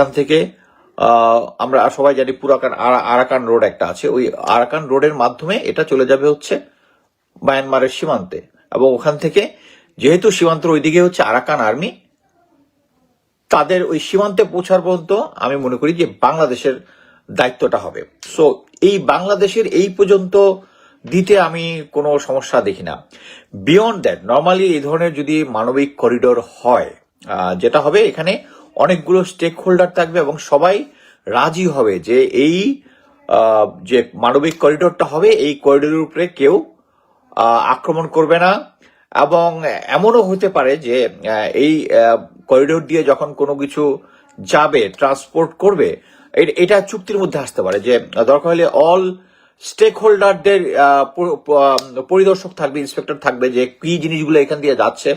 এখান থেকে আমরা সবাই জানি পুরাকান আরা- আরাকান রোড একটা আছে। ওই আরাকান রোডের মাধ্যমে এটা চলে যাবে হচ্ছে মায়ানমারের সীমান্তে। এবং ওখান থেকে যেহেতু সীমান্তের ওইদিকে হচ্ছে আরাকান আর্মি, তাদের ওই সীমান্তে পৌঁছার পর্যন্ত আমি মনে করি যে বাংলাদেশের দায়িত্বটা হবে। সো এই বাংলাদেশের এই পর্যন্ত দিতে আমি কোনো সমস্যা দেখি না। বিয়ন্ড দ্যাট নর্মালি এই ধরনের যদি মানবিক করিডোর হয় যেটা হবে এখানে অনেকগুলো স্টেক হোল্ডার থাকবে এবং সবাই রাজি হবে যে এই যে মানবিক করিডোরটা হবে, এই করিডোরের উপরে কেউ আক্রমণ করবে না। এবং এমনও হতে পারে যে এই করিডোর দিয়ে যখন কোনো কিছু যাবে ট্রান্সপোর্ট করবে এটা চুক্তির মধ্যে আসতে পারে যে, দরকার হলে অল স্টেক হোল্ডারদের পরিদর্শক থাকবে ইন্সপেক্টর থাকবে যে কি জিনিসগুলো এখান দিয়ে যাচ্ছে।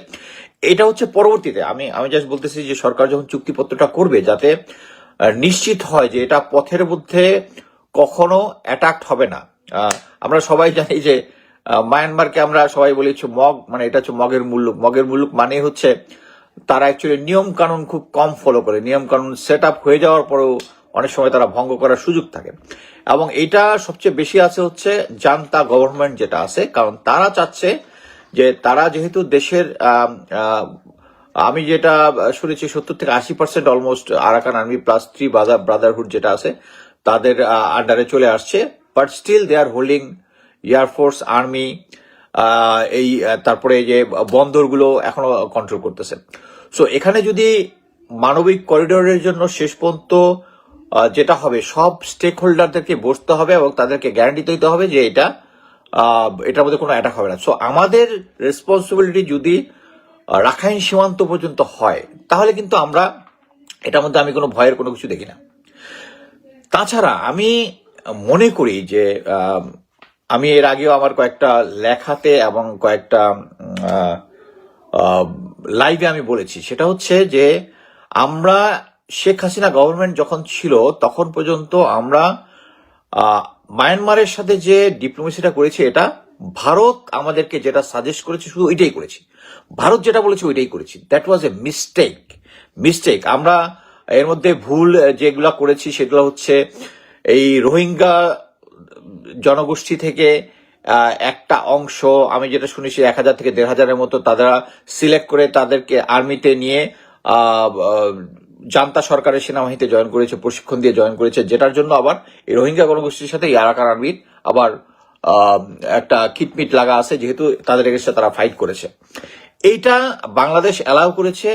এটা হচ্ছে পরবর্তীতে। আমি আমি জাস্ট বলতেছি যে সরকার যখন চুক্তিপত্রটা করবে, যাতে নিশ্চিত হয় যে এটা পথের মধ্যে কখনো অ্যাটাক হবে না। আমরা সবাই জানি যে মায়ানমারকে আমরা সবাই বলি হচ্ছে মগ মানে এটা হচ্ছে মগের মুল্লুক। মগের মুল্লুক মানে হচ্ছে তারা অ্যাকচুয়ালি নিয়ম কানুন খুব কম ফলো করে। নিয়ম কানুন সেট আপ হয়ে যাওয়ার পরেও অনেক সময় তারা ভঙ্গ করার সুযোগ থাকে। এবং এটা সবচেয়ে বেশি আছে হচ্ছে জান্তা গভর্নমেন্ট যেটা আছে, কারণ তারা চাচ্ছে যে তারা যেহেতু দেশের আমি যেটা শুনেছি, সত্তর থেকে আশি percent almost Arakan army plus three brotherhood যেটা আছে, তাদের আন্ডারে চলে আসছে but still they are holding air force army এই তারপরে যে বন্দরগুলো এখনও কন্ট্রোল করতেছে। সো এখানে যদি মানবিক করিডোরের জন্য শেষ পর্যন্ত যেটা হবে, সব স্টেক হোল্ডারদেরকে বসতে হবে এবং তাদেরকে গ্যারান্টি দিতে হবে যে এটা এটার মধ্যে কোনো অ্যাটাক হবে না। সো আমাদের রেসপন্সিবিলিটি যদি রাখাইন সীমান্ত পর্যন্ত হয়, তাহলে কিন্তু আমরা এটার মধ্যে আমি কোনো ভয়ের কোনো কিছু দেখি না। তাছাড়া আমি মনে করি যে আমি এর আগেও আমার কয়েকটা লেখাতে এবং কয়েকটা লাইভে আমি বলেছি। সেটা হচ্ছে যে, আমরা শেখ হাসিনা গভর্নমেন্ট যখন ছিল, তখন পর্যন্ত আমরা মায়ানমারের সাথে যে ডিপ্লোমেসিটা করেছে এটা, ভারত আমাদেরকে যেটা সাজেস্ট করেছে শুধু ওইটাই করেছি। ভারত যেটা বলেছে ওইটাই করেছি। That was a mistake mistake আমরা এর মধ্যে ভুল যেগুলা করেছি সেগুলো হচ্ছে এই রোহিঙ্গা জনগোষ্ঠী থেকে একটা অংশ, আমি যেটা শুনেছি এক হাজার থেকে দেড় হাজারের মতো তারা সিলেক্ট করে তাদেরকে আর্মিতে নিয়ে জান্তা সরকারের সেনাবাহিনীতে জয়েন করেছে, প্রশিক্ষণ দিয়ে জয়েন করেছে, যেটার জন্য আবার এই রোহিঙ্গা জনগোষ্ঠীর সাথে এই আরাকান আর্মির আবার একটা কিটমিট লাগা আছে, যেহেতু তাদের এগেস্টে তারা ফাইট করেছে। এইটা বাংলাদেশ অ্যালাউ করেছে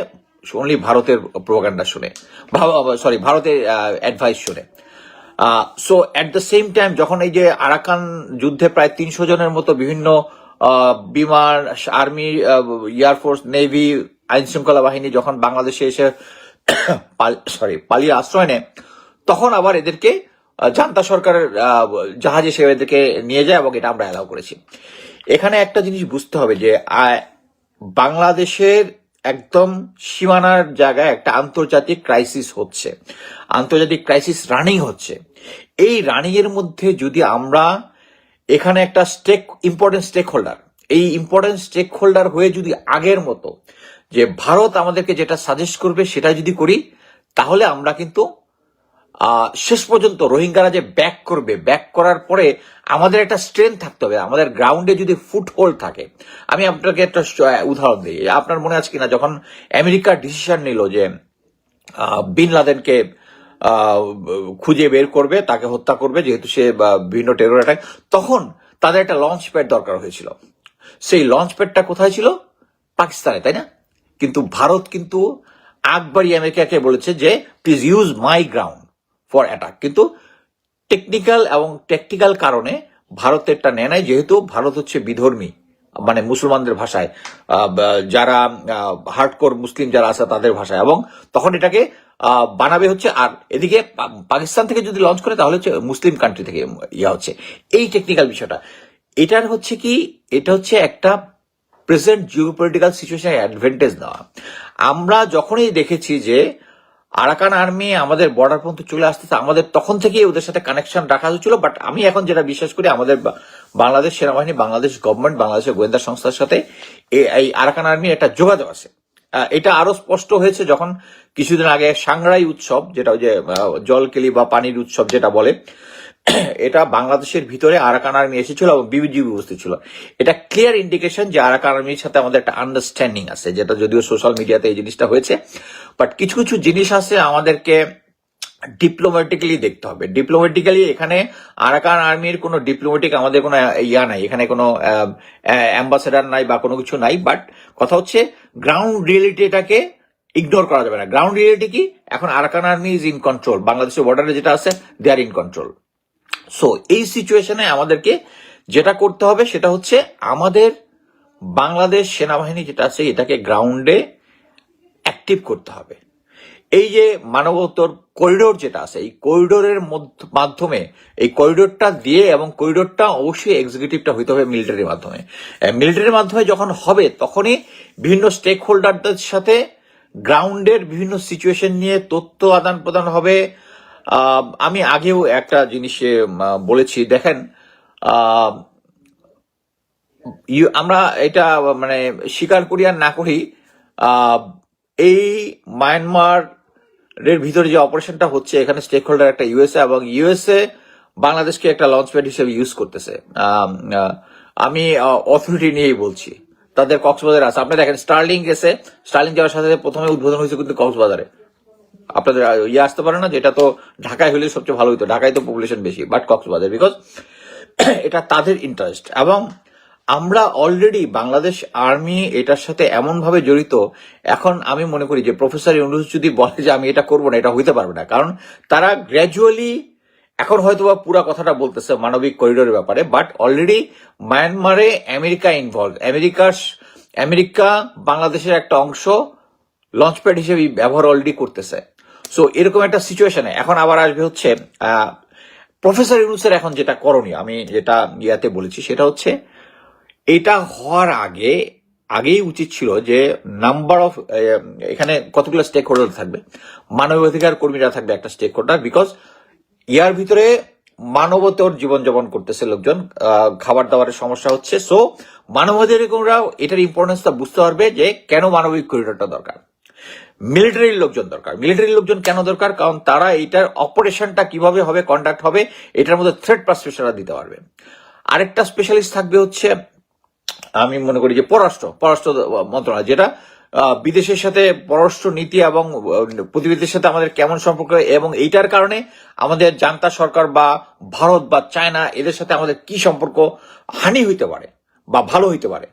অনলি ভারতের প্রোপাগান্ডা শুনে। সরি ভারতের অ্যাডভাইস শুনে। So at the same time যখন এই যে আরাকান যুদ্ধে প্রায় তিনশো জনের মতো বিভিন্ন বিমান, আর্মি এয়ারফোর্স নেভি আইন শৃঙ্খলা বাহিনী যখন বাংলাদেশে এসে সরি পালিয়ে আশ্রয় নেয়, তখন আবার এদেরকে জান্তা সরকারের জাহাজে সে এদেরকে নিয়ে যায় এবং এটা আমরা অ্যালাউ করেছি। এখানে একটা জিনিস বুঝতে হবে যে বাংলাদেশের একদম সীমানার জায়গায় একটা আন্তর্জাতিক ক্রাইসিস হচ্ছে। আন্তর্জাতিক ক্রাইসিস রানিং হচ্ছে। এই রানিং এর মধ্যে যদি আমরা এখানে একটা স্টেক ইম্পর্টেন্ট স্টেক হোল্ডার এই ইম্পর্টেন্ট স্টেক হোল্ডার হয়ে যদি আগের মতো যে ভারত আমাদেরকে যেটা সাজেস্ট করবে সেটা যদি করি, তাহলে আমরা কিন্তু শেষ পর্যন্ত রোহিঙ্গারা যে ব্যাক করবে ব্যাক করার পরে আমাদের একটা স্ট্রেংথ থাকতে হবে। আমাদের গ্রাউন্ডে যদি ফুটহোল্ড থাকে। আমি আপনাকে একটা উদাহরণ দিই। আপনার মনে আছে কিনা? যখন আমেরিকা ডিসিশন নিল যে বিন লাদেনকে খুঁজে বের করবে, তাকে হত্যা করবে, যেহেতু সে বিভিন্ন টেরর অ্যাটাক তখন তাদের একটা লঞ্চ প্যাড দরকার হয়েছিল। সেই লঞ্চ প্যাডটা কোথায় ছিল? পাকিস্তানে, তাই না? কিন্তু ভারত কিন্তু আকবরই আমেরিকাকে বলেছে যে please use my ground for attack কিন্তু টেকনিক্যাল এবং টেকনিক্যাল কারণে ভারতেরটা নেয় নাই, যেহেতু ভারত হচ্ছে বিধর্মী মানে মুসলমানদের ভাষায় যারা হার্ডকোর মুসলিম যারা আছে তাদের ভাষায়। এবং তখন এটাকে বানাবে হচ্ছে, আর এদিকে পাকিস্তান থেকে যদি লঞ্চ করে, তাহলে হচ্ছে মুসলিম কান্ট্রি থেকে ইয়া হচ্ছে। এই টেকনিক্যাল বিষয়টা। এটার হচ্ছে কি, এটা হচ্ছে একটা প্রেজেন্ট জিওপলিটিক্যাল সিচুয়েশন অ্যাডভান্টেজ দেওয়া। আমরা যখনই দেখেছি যে আরাকান আর্মি আমাদের বর্ডার পর্যন্ত চলে আসতেছে, আমাদের তখন থেকেই ওদের সাথে কানেকশন রাখা হয়েছিল বাট আমি এখন যেটা বিশ্বাস করি, আমাদের বাংলাদেশ সেনাবাহিনী, বাংলাদেশ গভর্নমেন্ট বাংলাদেশের গোয়েন্দা সংস্থার সাথে এই আরাকান আর্মির একটা যোগাযোগ আছে। এটা আরও স্পষ্ট হয়েছে যখন কিছুদিন আগে সাংরাই উৎসব, যেটা ওই যে জলকেলি বা পানির উৎসব যেটা বলে এটা বাংলাদেশের ভিতরে আরাকান আর্মি এসেছিল এবং বিবিজিবি উপস্থিত ছিল। এটা ক্লিয়ার ইন্ডিকেশন যে আরাকান আর্মির সাথে আমাদের একটা আন্ডারস্ট্যান্ডিং আছে, যেটা যদিও সোশ্যাল মিডিয়াতে এই জিনিসটা হয়েছে। বাট কিছু কিছু জিনিস আছে আমাদেরকে ডিপ্লোম্যাটিক্যালি দেখতে হবে। ডিপ্লোম্যাটিক্যালি এখানে আরাকান আর্মির কোনো ডিপ্লোম্যাটিক আমাদের কোনো ইয়া নাই, এখানে কোনো অ্যাম্বাসেডার নাই বা কোনো কিছু নাই। বাট কথা হচ্ছে গ্রাউন্ড রিয়েলিটিটাকে ইগনোর করা যাবে না। গ্রাউন্ড রিয়েলিটি কি? এখন Arakan army is in control বাংলাদেশের বর্ডারে যেটা আছে they are in control so এই সিচুয়েশনে আমাদেরকে যেটা করতে হবে সেটা হচ্ছে আমাদের বাংলাদেশ সেনাবাহিনী যেটা আছে, এটাকে গ্রাউন্ডে অ্যাক্টিভ করতে হবে। এই যে মানবতর করিডোর যেটা আছে, এই করিডোরের মধ্য- মাধ্যমে, এই করিডোরটা দিয়ে এবং করিডোরটা অবশ্যই এক্সিকিউটিভটা হইতে হবে মিলিটারির মাধ্যমে। মিলিটারির মাধ্যমে যখন হবে, তখনই বিভিন্ন স্টেক হোল্ডারদের সাথে গ্রাউন্ডের বিভিন্ন সিচুয়েশন নিয়ে তথ্য আদান প্রদান হবে আমি আগেও একটা জিনিসে বলেছি, দেখেন আমরা এটা মানে স্বীকার করি আর না করি এই মায়ানমার এর ভিতরে যে অপারেশনটা হচ্ছে, এখানে স্টেক হোল্ডার একটা ইউএসএ এবং ইউএসএ বাংলাদেশকে একটা লঞ্চ প্যাড হিসেবে ইউজ করতেছে। আমি অথরিটি নিয়েই বলছি। তাদের কক্সবাজার আছে। আপনি দেখেন স্টার্লিং গেছে। স্টার্লিং যাওয়ার সাথে প্রথমে উদ্বোধন হয়েছে কিন্তু কক্সবাজারে। আপনাদের ইয়ে আসতে পারে না যেটা তো ঢাকায় হলে সবচেয়ে ভালো হতো ঢাকায় তো পপুলেশন বেশি বাট কক্সবাজার বিকজ এটা তাদের ইন্টারেস্ট এবং আমরা অলরেডি বাংলাদেশ আর্মি এটার সাথে এমন ভাবে জড়িত, এখন আমি মনে করি যে প্রফেসর ইউনুস যদি বলে যে আমি এটা করব না, এটা হইতে পারবে না। কারণ তারা গ্র্যাজুয়ালি এখন হয়তো বা পুরা কথাটা বলতেছে মানবিক করিডোরের ব্যাপারে বাট অলরেডি মায়ানমারে আমেরিকা ইনভলভ আমেরিকার আমেরিকা বাংলাদেশের একটা অংশ লঞ্চপ্যাড হিসেবে ব্যবহার অলরেডি করতেছে। সো এরকম একটা সিচুয়েশনে এখন আবার আসবে হচ্ছে প্রফেসর ইউনুসের এখন যেটা করণীয়, আমি যেটা ইয়াতে বলেছি, সেটা হচ্ছে এটা হওয়ার আগে, আগেই উচিত ছিল যে নাম্বার অফ এখানে কতগুলো স্টেক হোল্ডার থাকবে, মানবাধিকার কর্মীরা থাকবে একটা স্টেক হোল্ডার বিকজ ইয়ার ভিতরে মানবতর জীবনযাপন করতেছে লোকজন খাবার দাবারের সমস্যা হচ্ছে। সো মানবাধিকার কর্মীরাও এটার ইম্পর্টেন্সটা বুঝতে পারবে যে কেন মানবিক করিডোরটা দরকার। মিলিটারির লোকজন দরকার। মিলিটারি লোকজন কেন দরকার? কারণ তারা এটার অপারেশনটা কীভাবে হবে কন্ডাক্ট হবে এটার মধ্যে থ্রেড পারসেপশনটা দিতে পারবে। আরেকটা স্পেশালিস্ট থাকবে হচ্ছে আমি মনে করি যে পররাষ্ট্র পররাষ্ট্র মন্ত্রণালয় যেটা বিদেশের সাথে পররাষ্ট্র নীতি এবং আহ, প্রতিবেশীদের সাথে আমাদের কেমন সম্পর্ক এবং এইটার কারণে আমাদের জান্তা সরকার বা ভারত বা চায়না এদের সাথে আমাদের কি সম্পর্ক হানি হইতে পারে বা ভালো হইতে পারে?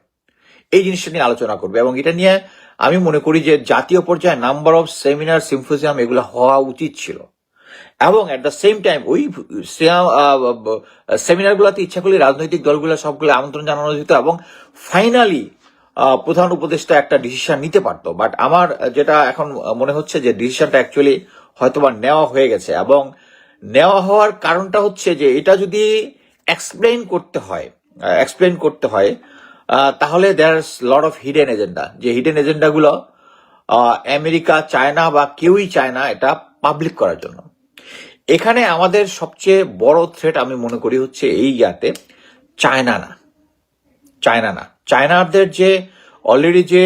এই জিনিসটা নিয়ে আলোচনা করবে এবং এটা নিয়ে আমি মনে করি যে জাতীয় পর্যায়ে নাম্বার অফ সেমিনার সিম্পোজিয়াম এগুলো হওয়া উচিত ছিল। এবং এট দ্য সেম টাইম ওই সেমিনার গুলাতে ইচ্ছা করলে রাজনৈতিক দলগুলো সবগুলো আমন্ত্রণ জানানো যেত এবং ফাইনালি প্রধান উপদেষ্টা একটা ডিসিশন নিতে পারতো। বাট আমার যেটা এখন মনে হচ্ছে যে ডিসিশনটা অ্যাকচুয়ালি হয়তোবা নেওয়া হয়ে গেছে এবং নেওয়া হওয়ার কারণটা হচ্ছে যে এটা যদি এক্সপ্লেইন করতে হয় এক্সপ্লেইন করতে হয় তাহলে there lot of hidden agenda যে হিডেন এজেন্ডাগুলো আমেরিকা, চায়না বা কেউই চায় না এটা পাবলিক করার জন্য। এখানে আমাদের সবচেয়ে বড় থ্রেট আমি মনে করি হচ্ছে এই ইয়াতে চায়না না। চায়না না। চায়নাদের যে অলরেডি যে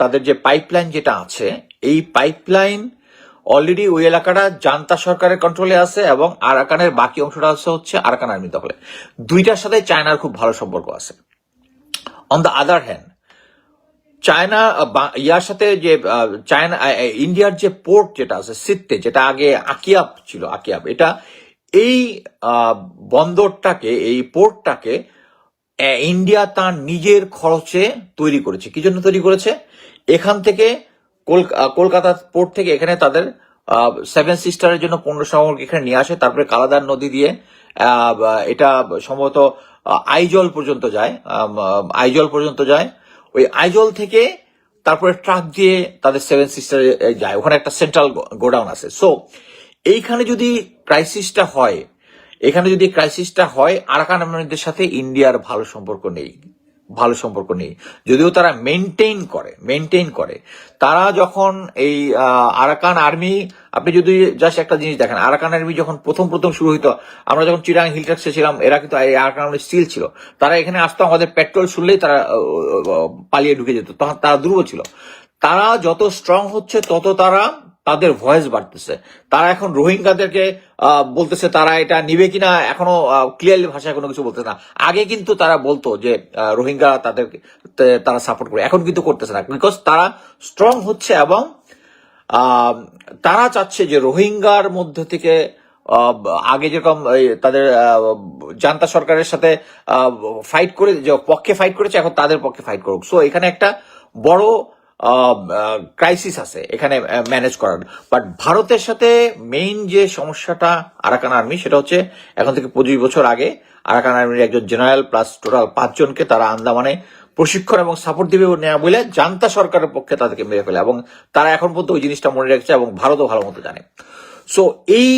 তাদের যে পাইপলাইন যেটা আছে, এই পাইপলাইন অলরেডি ওই এলাকাটা জান্তা সরকারের কন্ট্রোলে আছে এবং আরাকানের বাকি অংশটা আছে হচ্ছে আরাকান আর্মি দখলে। দুইটার সাথে চায়নার খুব ভালো সম্পর্ক আছে। On the other hand China ইয়ার সাথে যে চায়না আহ, ইন্ডিয়ার যে পোর্ট যেটা আছে সিত্তে যেটা আগে আকিয়াব ছিল আকিয়াব এটা এই বন্দরটাকে এই পোর্টটাকে ইন্ডিয়া তার নিজের খরচে তৈরি করেছে। কি জন্য তৈরি করেছে? এখান থেকে কলকাতা পোর্ট থেকে এখানে তাদের সেভেন সিস্টারের জন্য পণ্য সামগ্রী এখানে নিয়ে আসে। তারপরে কালাদার নদী দিয়ে এটা সম্ভবত আইজল পর্যন্ত যায় আইজল পর্যন্ত যায়। ওই আইজল থেকে তারপরে ট্রাক দিয়ে তাদের সেভেন সিস্টারে যায়। ওখানে একটা সেন্ট্রাল গোডাউন আছে। সো এইখানে যদি ক্রাইসিসটা হয়, এখানে যদি ক্রাইসিসটা হয় আরাকান আর্মিদের সাথে ইন্ডিয়ার ভালো সম্পর্ক নেই। ভালো সম্পর্ক নেই। যদিও তারা মেনটেইন করে মেনটেইন করে। তারা যখন এই আরাকান আর্মি আপনি যদি জাস্ট একটা জিনিস দেখেন, আরাকান আর্মি যখন প্রথম প্রথম শুরু হইতো, আমরা যখন চিরাং হিল ট্যাক্সে ছিলাম, এরা কিন্তু আরাকান আর্মি স্টিল ছিল। তারা এখানে আসতো, আমাদের পেট্রোল শুনলেই তারা পালিয়ে ঢুকে যেত। তখন তারা দুর্বল ছিল। তারা যত স্ট্রং হচ্ছে, তত তারা তাদের ভয়েস বাড়তেছে। তারা এখন রোহিঙ্গাদেরকে বলতেছে তারা এটা নিবে কিনা, এখনও ক্লিয়ারলি ভাষায় কোনো কিছু বলতেছে না। আগে কিন্তু তারা বলতো যে রোহিঙ্গা তাদের তারা সাপোর্ট করে এখন কিন্তু করতেছে না। বিকজ তারা স্ট্রং হচ্ছে এবং তারা চাচ্ছে যে রোহিঙ্গার মধ্যে থেকে আগে যেরকম তাদের জান্তা সরকারের সাথে ফাইট করে, যে পক্ষে ফাইট করেছে, এখন তাদের পক্ষে ফাইট করুক। সো এখানে একটা বড় ক্রাইসিস আছে, এখানে ম্যানেজ করার। বাট ভারতের সাথে মেইন যে সমস্যাটা আরাকান আর্মি সেটা হচ্ছে এখন থেকে পঁচিশ বছর আগে আরাকান আর্মির একজন জেনারেল প্লাস টোটাল পাঁচজনকে তারা আন্দামানে প্রশিক্ষণ এবং সাপোর্ট দিবে নেওয়া বলে জান্তা সরকারের পক্ষে তাদেরকে মেরে ফেলে এবং তারা এখন পর্যন্ত ওই জিনিসটা মনে রাখছে এবং ভারতও ভালো মতো জানে। সো এই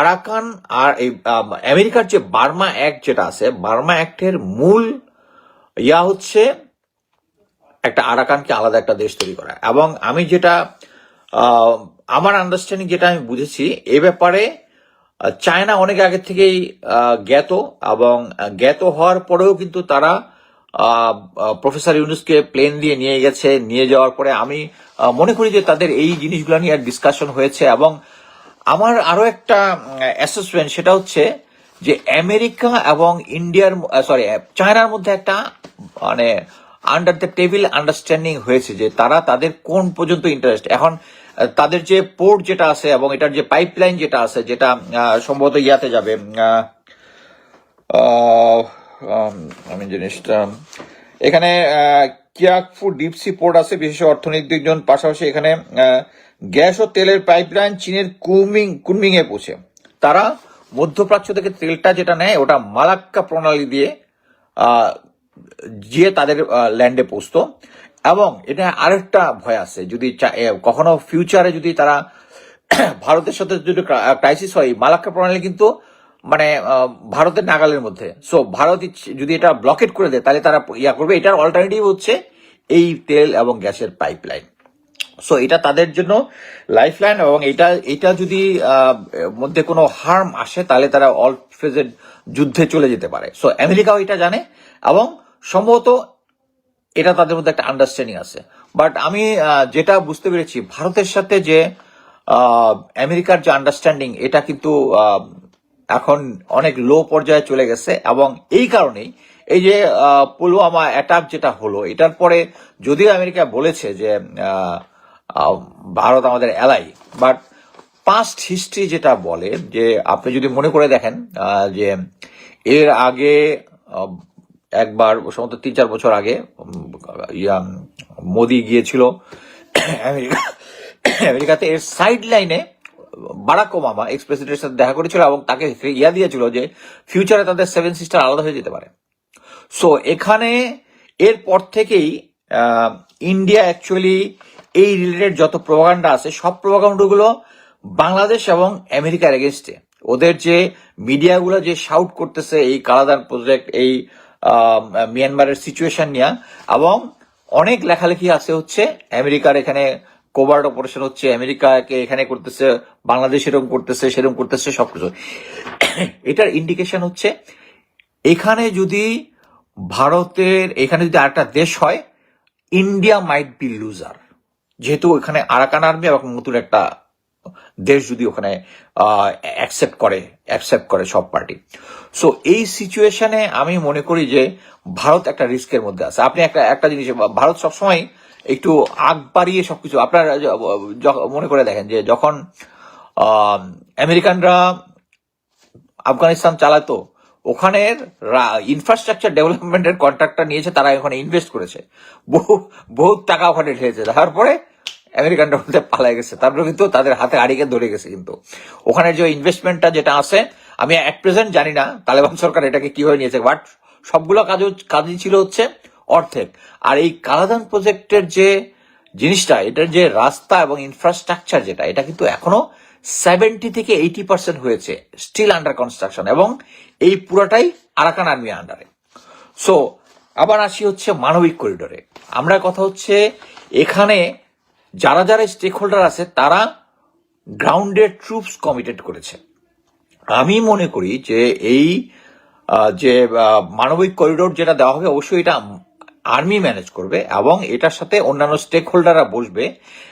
আরাকান আর এই আমেরিকার যে বার্মা অ্যাক্ট যেটা আছে, বার্মা অ্যাক্টের মূল ইয়া হচ্ছে একটা আরাকানকে আলাদা একটা দেশ তৈরি করা। এবং আমি যেটা আমার আন্ডারস্ট্যান্ডিং যেটা আমি বুঝেছি, এ ব্যাপারে চায়না অনেক আগে থেকেই জ্ঞাত এবং জ্ঞাত হওয়ার পরেও কিন্তু তারা প্রফেসর ইউনুসকে প্লেন দিয়ে নিয়ে গেছে। নিয়ে যাওয়ার পরে আমি মনে করি যে তাদের এই জিনিসগুলো নিয়ে আর ডিসকাশন হয়েছে এবং আমার আরও একটা অ্যাসেসমেন্ট সেটা হচ্ছে যে আমেরিকা এবং ইন্ডিয়ার সরি চায়নার মধ্যে একটা মানে আন্ডার দ্য টেবিল আন্ডারস্ট্যান্ডিং হয়েছে যে তারা তাদের কোন পর্যন্ত ইন্টারেস্ট এখন তাদের যে পোর্ট যেটা আছে এবং এটার যে পাইপলাইন যেটা আছে, যেটা সম্ভবত ইয়াতে যাবে আমি জিনিসটা, এখানে কিয়াকফু ডিপসি পোর্ট আছে, বিশেষ অর্থনৈতিক জন, পাশাপাশি এখানে গ্যাস ও তেলের পাইপলাইন চীনের কুমিং কুনমিং এ পৌঁছে। তারা মধ্যপ্রাচ্য থেকে তেলটা যেটা নেয়, ওটা মালাক্কা প্রণালী দিয়ে গিয়ে তাদের ল্যান্ডে পৌঁছতো। এবং এটা আরেকটা ভয় আছে, যদি কখনো ফিউচারে যদি তারা ভারতের সাথে যদি ক্রাইসিস হয় মালাক্কা প্রণালী কিন্তু মানে ভারতের নাগালের মধ্যে। সো ভারত যদি এটা ব্লকেট করে দেয়, তাহলে তারা ইয়া করবে। এটার অল্টারনেটিভ হচ্ছে এই তেল এবং গ্যাসের পাইপলাইন সো এটা তাদের জন্য লাইফ লাইন এবং এটা এটা যদি মধ্যে কোনো হার্ম আসে, তাহলে তারা অল ফেজের যুদ্ধে চলে যেতে পারে। সো আমেরিকাও এটা জানে এবং সম্ভবত এটা তাদের মধ্যে একটা আন্ডারস্ট্যান্ডিং আছে। বাট আমি যেটা বুঝতে পেরেছি, ভারতের সাথে যে আমেরিকার যে আন্ডারস্ট্যান্ডিং এটা কিন্তু এখন অনেক লো পর্যায়ে চলে গেছে এবং এই কারণেই এই যে পুলওয়ামা অ্যাটাক যেটা হলো, এটার পরে যদিও আমেরিকা বলেছে যে ভারত আমাদের এলাই বাট পাস্ট হিস্ট্রি যেটা বলে, যে আপনি যদি মনে করে দেখেন যে এর আগে একবার, সম্ভবত তিন চার বছর আগে ইয়া, মোদি গিয়েছিল আমেরিকা আমেরিকাতে এর সাইড লাইনে বারাক ওবামা এক্স প্রেসিডেন্টের সাথে দেখা করেছিল এবং তাকে ইয়া দিয়েছিল যে ফিউচারে তাদের সেভেন সিস্টার আলাদা হয়ে যেতে পারে। সো এখানে এরপর থেকেই ইন্ডিয়া অ্যাকচুয়ালি এই রিলেটেড যত প্রভাকাণ্ডা আছে, সব প্রভাকাণ্ডগুলো বাংলাদেশ এবং আমেরিকার এগেনস্টে ওদের যে মিডিয়াগুলো যে শাউট করতেছে, এই কালাদান প্রজেক্ট এই মিয়ানমারের সিচুয়েশন নিয়ে। এবং অনেক লেখালেখি আছে হচ্ছে, আমেরিকার এখানে কোভার্ট অপারেশন হচ্ছে, আমেরিকাকে এখানে করতেছে, বাংলাদেশ এরকম করতেছে, সেরকম করতেছে, সবকিছু। এটার ইন্ডিকেশন হচ্ছে, এখানে যদি ভারতের, এখানে যদি আরেকটা দেশ হয় ইন্ডিয়া মাইট বি লুজার যেহেতু এখানে আরাকান আর্মি এবং নতুন একটা দেশ যদি ওখানে অ্যাকসেপ্ট করে অ্যাকসেপ্ট করে সব পার্টি সো এই সিচুয়েশনে আমি মনে করি যে ভারত একটা রিস্কের মধ্যে আছে। আপনি একটা একটা জিনিস, ভারত সবসময় একটু আগ বাড়িয়ে সবকিছু, আপনার মনে করে দেখেন যে যখন আমেরিকানরা আফগানিস্তান চালাতো, ওখানের ইনফ্রাস্ট্রাকচার ডেভেলপমেন্টের কন্ট্রাক্টটা নিয়েছে, তারা ওখানে ইনভেস্ট করেছে। বহু বহু টাকা ওখানে ঢেলেছে। তারপরে আমেরিকানরা বলতে পালাই গেছে। তারপরে কিন্তু তাদের হাতে আড়িকে ধরে গেছে কিন্তু। ওখানে যে ইনভেস্টমেন্টটা যেটা আছে, আমি অ্যাট প্রেজেন্ট জানি না, তালেবান সরকার এটাকে কীভাবে নিয়েছে বাট সবগুলো কাজ কাজই ছিল হচ্ছে অর্ধেক। আর এই কালাদান প্রজেক্টের যে জিনিসটা, এটার যে রাস্তা এবং ইনফ্রাস্ট্রাকচার যেটা, এটা কিন্তু এখনও সেভেন্টি থেকে এইটি পার্সেন্ট হয়েছে স্টিল আন্ডার কনস্ট্রাকশন এবং এই পুরাটাই আরাকান আর্মি আন্ডারে সো আবার আসি হচ্ছে মানবিক করিডোরে আমরা কথা হচ্ছে এখানে যারা যারা স্টেক হোল্ডার আছে, তারা গ্রাউন্ডে ট্রুপস কমিটেড করেছে। আমি মনে করি যে এই যে মানবিক করিডোর যেটা দেওয়া হবে, অবশ্যই এটা আর্মি ম্যানেজ করবে এবং এটার সাথে অন্যান্য স্টেক হোল্ডাররা বসবে।